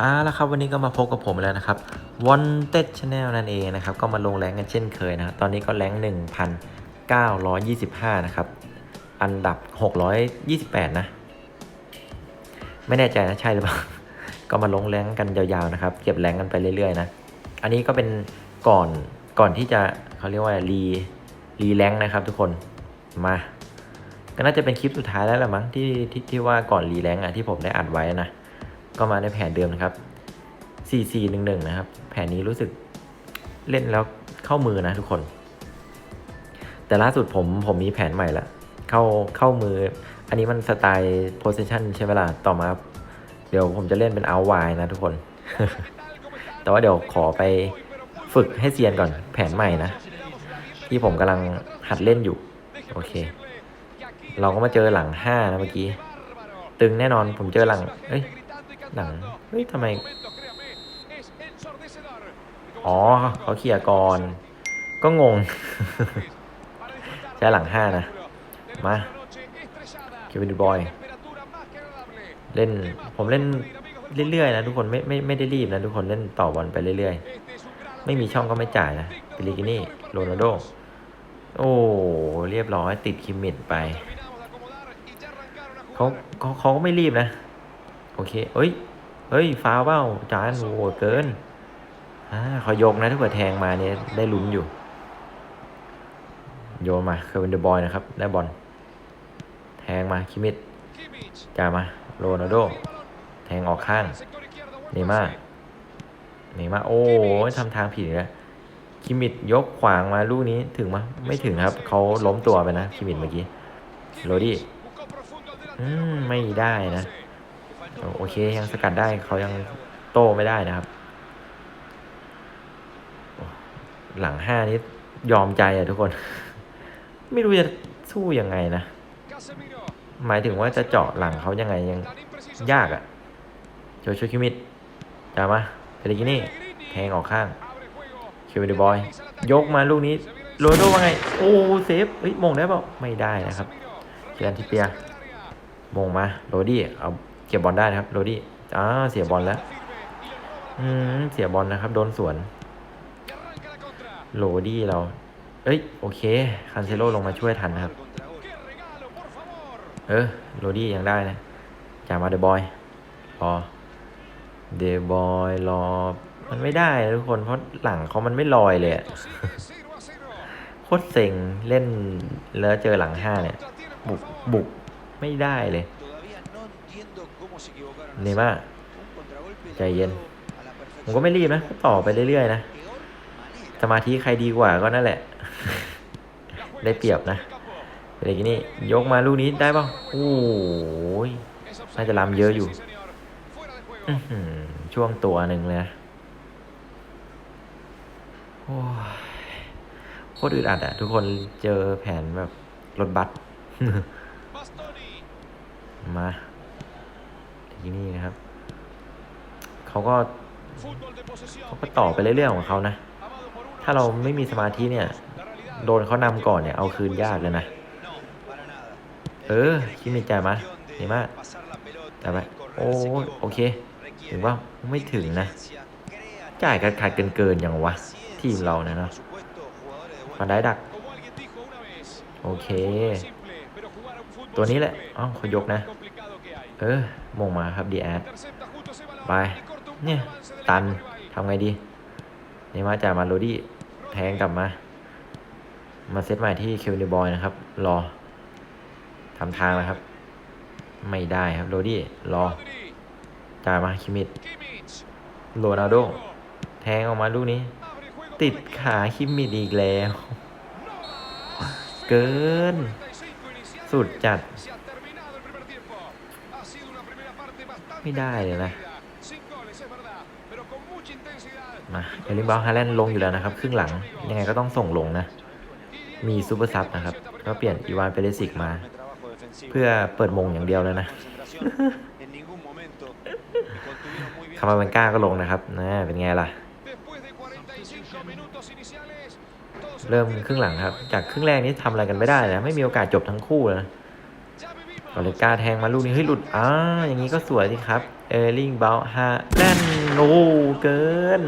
อ่าแล้วครับวันนี้ก็มาพบกับผมแล้วนะครับ Wanted Channel นั่นเองนะครับ ก็มาลงแรงกันเช่นเคยนะตอนนี้ก็แรง1,925 นะครับ อันดับ 628 นะ ไม่แน่ใจนะใช่หรือเปล่า ก็มาลงแรงกันยาวๆนะครับ เก็บแรงกันไปเรื่อยๆนะ อันนี้ก็เป็นก่อนก่อนที่จะเขาเรียกว่ารีรีแรงนะครับทุกคนมา ก็น่าจะเป็นคลิปสุดท้ายแล้วแหละมั้งที่ที่ที่ว่าก่อนรีแรงอะที่ผมได้อัดไว้นะ ก็มาในแผนเดิมนะครับ 4411 นะครับ แผนนี้รู้สึกเล่นแล้วเข้ามือนะทุกคน แต่ล่าสุดผมผมมีแผนใหม่ละ เข้าเข้ามือ อันนี้มันสไตล์ position ใช่ไหมล่ะต่อมา เดี๋ยวผมจะเล่นเป็น out wide นะทุกคน แต่ว่าเดี๋ยวขอไปฝึกให้เซียนก่อนแผนใหม่นะ ที่ผมกำลังหัดเล่นอยู่ โอเค เราก็มาเจอหลัง5นะเมื่อกี้ ตึงแน่นอนผมเจอหลัง เอ้ย หลัง เฮ้ยทำไม อ๋อ เขาเคลียร์ก่อน ก็งง ใช้หลังห้านะ มาคิวบินบอย เล่น ผมเล่นเรื่อยๆนะทุกคนไม่ไม่ไม่ได้รีบนะทุกคนเล่นต่อบอลไปเรื่อยๆ ไม่มีช่องก็ไม่จ่ายนะเปลิกินี่โรนัลโด โอ้เรียบร้อยติดคิมมิดไปเขาเขาเขาก็ไม่รีบนะ โอเค เอ้ยเฮ้ยฟ้าวเปล่าจานโหดเกินอ่าเขายกนะถ้าเกิดแทงมาเนี่ยได้ลุ้นอยู่ โยนมาเคอร์วินเดอร์บอยนะครับ ได้บอลแทงมาคิมิดจ่ายมาโรนัลโด แทงออกข้างเนย์ม่าร์เนย์ม่าร์โอ้ยทำทางผิดอีกแล้ว คิมิดยกขวางมาลูกนี้ถึงมะไม่ถึงครับ เขาล้มตัวไปนะ คิมิดเมื่อกี้โรดี้ไม่ได้นะ โอเคยังสกัดได้เขายังโต้ไม่ได้นะครับ หลังห้านี้ยอมใจอะทุกคน ไม่รู้จะสู้ยังไงนะ หมายถึงว่าจะเจาะหลังเขายังไงยังยากอะโชว์ชูคิมิดจ่ามาเปริกินี่แทงออกข้าง คิวเดบอย ยกมาลูกนี้โรโดว่าไง โอ้เซฟเฮ้ยมงได้เปล่าไม่ได้นะครับเคียนทิเปียมงมาโรดี้เอาเก็บบอลได้นะครับโรดี้อ่าเสียบอลแล้วอืมเสียบอลนะครับโดนสวนโรดี้เราเอ้ยโอเคคันเซโลลงมาช่วยทันนะครับ เออโรดี้ยังได้นะจ่ายมาเดบอยรอเดบอยรอ มันไม่ได้ทุกคนเพราะหลังเขามันไม่ลอยเลยโคตรเซ็งเล่นแล้วเจอหลังห้าเนี่ย บุกบุกไม่ได้เลยนี่าใจเย็น ผมก็ไม่รีบนะ ต่อไปเรื่อยๆนะ สมาธิใครดีกว่าก็นั่นแหละ ได้เปรียบนะอะไรกันนี่ยกมาลูกนี้ได้ป่ะโอ้ยน่าจะล้ำเยอะอยู่ช่วงตัวหนึ่งเลยนะ อ้โคตรอึดอัดอะทุกคนเจอแผนแบบรถบัสมาทีนี่นะครับ เขาก็เขาก็ต่อไปเรื่อยๆของเขานะ ถ้าเราไม่มีสมาธิเนี่ย โดนเขานำก่อนเนี่ย เอาคืนยากเลยนะ เออคิดในใจมาเห็นไหมแต่ไปโอ้โอเค ถึงว่าไม่ถึงนะ จ่ายกันขาดเกินเกินๆอย่างวะ ทีมเราเนี่ยนาะฟันได้ดัก โอเค ตัวนี้แหละอ้าวเขายกนะ เออมงมาครับดีแอดไป เนี่ย ตันทำไงดีนี่มาจากมาโรดี้แทงกลับมา มาเซตใหม่ที่คิวเดบอยนะครับ รอทำทางนะครับ ไม่ได้ครับโรดี้รอจ่ายมาคิมิดโรนัลโด แทงออกมาลูกนี้ ติดขาคิมมิดอีกแล้ว เกิน สุดจัด ไม่ได้เลยนะ มาเอลิงบอลฮาแลนด์ลงอยู่แล้วนะครับ ครึ่งหลัง ยังไงก็ต้องส่งลงนะ มีซูเปอร์ซับนะครับ ก็เปลี่ยนอีวานเปเรซิกมา เพื่อเปิดมงอย่างเดียวเลยนะคามาเวนก้าก็ลงนะครับนะเป็นไงล่ะ เริ่มครึ่งหลังครับ จากครึ่งแรกนี้ทำอะไรกันไม่ได้นะไม่มีโอกาสจบทั้งคู่เลยนะกอเลก้าแทงมาลูกนี้เฮ้ยหลุดอ่าอย่างนี้ก็สวยสิครับ เออร์ลิงเบลฮาแลนโอ้เกิน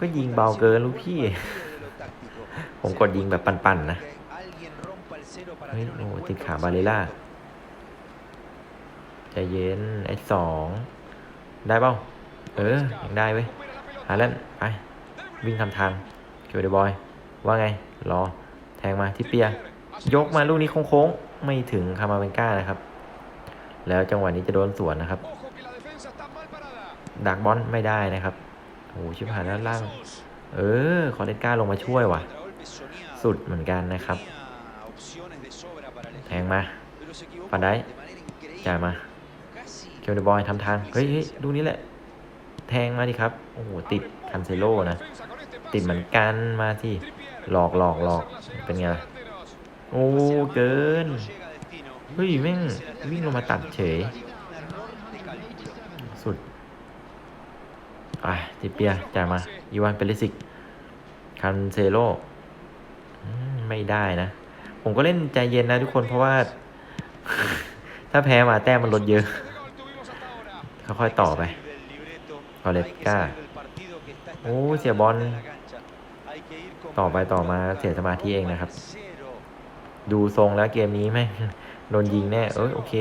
ก็ยิงเบาเกินลูกพี่ ผมกดยิงแบบปั่นๆนะเฮ้ยโอ้ติดขาบาเลล่าใจเย็นไอ้สองได้เปล่าเออยังได้เว้ยหาเล่นไป วิ่งทำทางเกียวเดบอย ว่าไง รอ แทงมาที่เปีย ยกมาลูกนี้โค้งๆ ไม่ถึงคามาเบนก้านะครับ แล้วจังหวะนี้จะโดนสวนนะครับ ดักบอลไม่ได้นะครับโอ้โหชิบหายแล้วล่าง เออ คอร์เดก้าลงมาช่วยว่ะ สุดเหมือนกันนะครับ แทงมาปันได้จ่ายมาเกียวเดบอยทำทาง เฮ้ยเฮ้ยดูนี้แหละ แทงมาดิครับ โอ้โห ติดคันเซโลนะ ติดเหมือนกันมาที่หลอกหลอกหลอกเป็นไงล่ะโอ้เกินเฮ้ยแม่งวิ่งลงมาตัดเฉย สุดอะติเปียจ่ายมาอีวานเปริสิกคันเซโลอืมไม่ได้นะ ผมก็เล่นใจเย็นนะทุกคนเพราะว่า ถ้าแพ้มาแต้มมันลดเยอะ ค่อยๆต่อไปกอเลตก้าโอ้เสียบอล ต่อไปต่อมาเสียสมาธิเองนะครับ ดูทรงแล้วเกมนี้แม่โดนยิงแน่ เอ้ยโอเค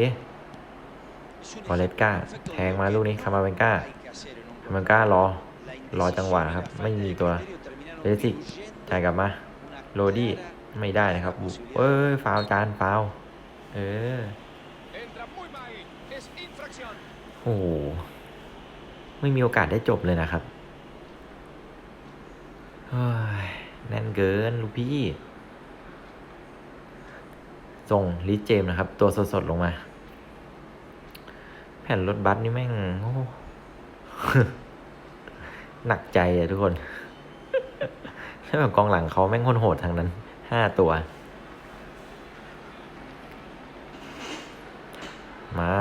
กอเลตกาแทงมาลูกนี้คามาเบนกาคามาเบนก้ารอ รอจังหวะครับ ไม่มีตัวเบสิกจ่ายกลับมา โรดี้ไม่ได้นะครับ เอ้ยฟาวจานฟาวเออโอ้โหไม่มีโอกาสได้จบเลยนะครับเฮ้ย แน่นเกินลูกพี่ ส่งลิเจมนะครับ ตัวสดๆลงมา แผ่นรถบัสนี่แม่งโอ้หนักใจอะทุกคนใช่แบบกองหลังเขาแม่งคนโหดทางนั้น ห้าตัว มา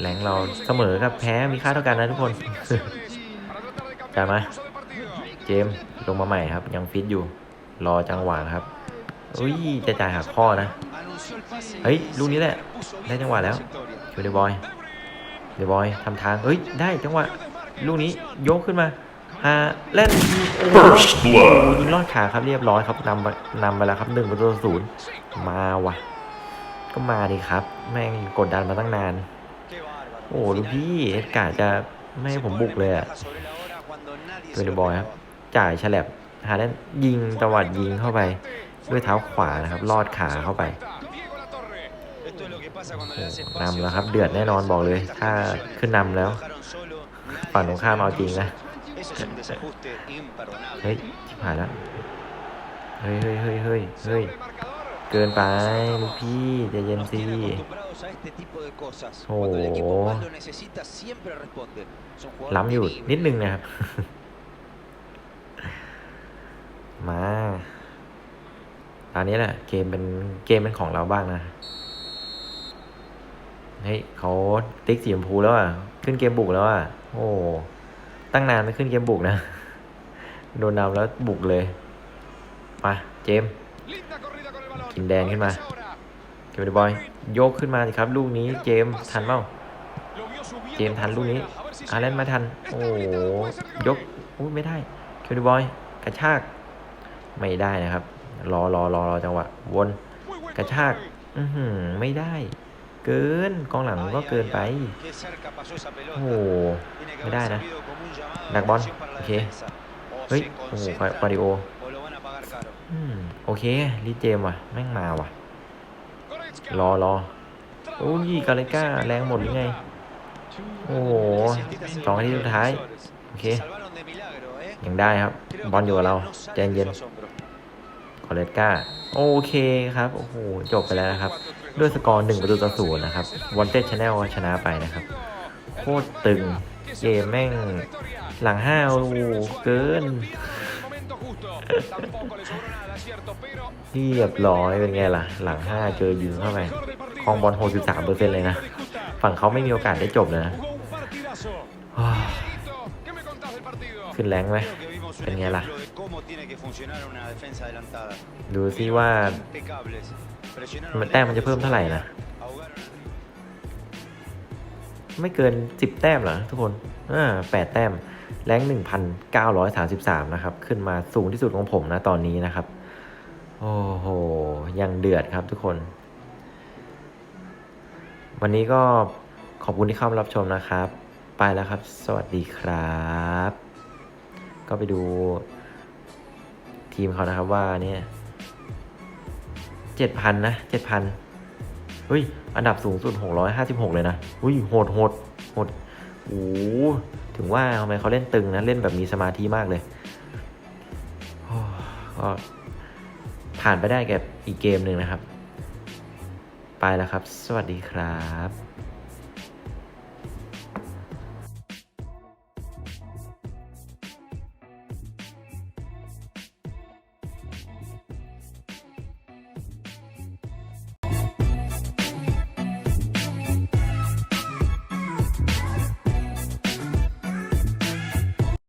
แหลงเราเสมอกับแพ้มีค่าเท่ากันนะทุกคน จ่ายมาเจมส์ลงมาใหม่ครับ ยังฟิตอยู่ รอจังหวะครับอุ้ยจะจ่ายหักข้อนะ เฮ้ยลูกนี้แหละ ได้จังหวะแล้วชูเดบอยเดบอยทำทางเฮ้ย ได้จังหวะ ลูกนี้ยกขึ้นมาฮาเล่นยิงโอ้โห First blood. ยิงลอดขาครับเรียบร้อยครับนำไปนำไปแล้วครับหนึ่งประตูต่อศูนย์มาว่ะ ก็มาดีครับ แม่งกดดันมาตั้งนาน โอ้ลูกพี่เอ็ดกาจะไม่ให้ผมบุกเลยอะ ตัวเดบอยครับจ่ายฉลับหาเลนยิงตวัดยิงเข้าไป ด้วยเท้าขวานะครับ ลอดขาเข้าไปนำแล้วครับ เดือดแน่นอนบอกเลย ถ้าขึ้นนำแล้ว ฝั่งตรงข้ามเอาจริงนะเฮ้ยชิบหายแล้วเฮ้ยเฮ้ยเฮ้ยเฮ้ยเฮ้ยเกินไปลูกพี่ใจเย็นสิโอ้โหล้ำอยู่นิดนึงนะครับ มาตอนนี้แหละ เกมเป็นเกมเป็นของเราบ้างนะเฮ้ยเขาติ๊กสีชมพูแล้วอะ ขึ้นเกมบุกแล้วอะ โอ้ ตั้งนานไม่ขึ้นเกมบุกนะ โดนนำแล้วบุกเลย มาเจม กินแดงขึ้นมา เกมเดบอย โยกขึ้นมาสิครับ ลูกนี้เจมทันเปล่าเจมทันลูกนี้ อาเลนมาทัน โอ้ยกโอ้ไม่ได้ เกมเดบอย กระชาก ไม่ได้นะครับ รอรอรอรอจังหวะ วนกระชากอือหือไม่ได้ เกินกองหลังก็เกินไปโอ้โหไม่ได้นะดักบอลโอเคเฮ้ยโอ้โหปาริโออืมโอเครีเจมว่ะแม่งมาว่ะ รอรอโอ้ยกาเลก้าแรงหมดหรือไง โอ้โหสองนาทีสุดท้าย โอเค ยังได้ครับ บอลอยู่กับเรา ใจเย็น กอเลก้าโอเคครับโอ้โหจบไปแล้วนะครับ ด้วยสกอร์หนึ่งประตูต่อศูนย์นะครับวอนเต็ดชาแนลชนะไปนะครับ โคตรตึงเกมแม่งหลังห้าโอ้โหเกินเรียบร้อยเป็นไงล่ะ หลังห้าเจอยิงเข้าไปครองบอล63เปอร์เซ็นต์เลยนะ ฝั่งเขาไม่มีโอกาสได้จบเลยนะขึ้นแรงไหมเป็นไงล่ะ ดูซิว่า Impecables. Presionaron มัน el แต้ม lejos มัน de จะเพิ่ม su เท่าไหร่ área, นะ ahogaron el ไม่เกินสิบแต้มเหรอทุกคนอ่าแปดแต้ม แรงหนึ่งพันเก้าร้อยสาสิบสามนะครับ ขึ้นมาสูงที่สุดของผมนะตอนนี้นะครับ โอ้โห ยังเดือดครับทุกคน วันนี้ก็ขอบคุณที่เข้ามารับชมนะครับ ไปแล้วครับ สวัสดีครับ ก็ไปดู ทีมเขานะครับว่าเนี่ยเจ็ดพันนะเจ็ดพันเฮ้ย อันดับสูงสุด 656 เลยนะอุ้ยโหดโหดโหดโอ้ถึงว่าทำไมเขาเล่นตึงนะ เล่นแบบมีสมาธิมากเลยก็ผ่านไปได้แกบอีกเกมหนึ่งนะครับ ไปแล้วครับ สวัสดีครับ